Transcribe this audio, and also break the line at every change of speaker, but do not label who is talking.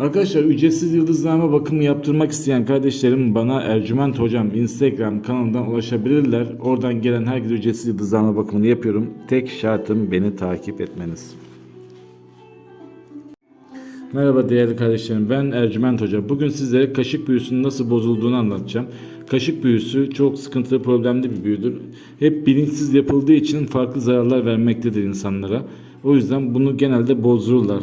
Arkadaşlar ücretsiz yıldızlama bakımı yaptırmak isteyen kardeşlerim bana Ercüment Hocam Instagram kanalından ulaşabilirler. Oradan gelen herkese ücretsiz yıldızlama bakımını yapıyorum. Tek şartım beni takip etmeniz. Merhaba değerli kardeşlerim ben Ercüment Hoca. Bugün sizlere kaşık büyüsünün nasıl bozulduğunu anlatacağım. Kaşık büyüsü çok sıkıntılı problemli bir büyüdür. Hep bilinçsiz yapıldığı için farklı zararlar vermektedir insanlara. O yüzden bunu genelde bozdururlar.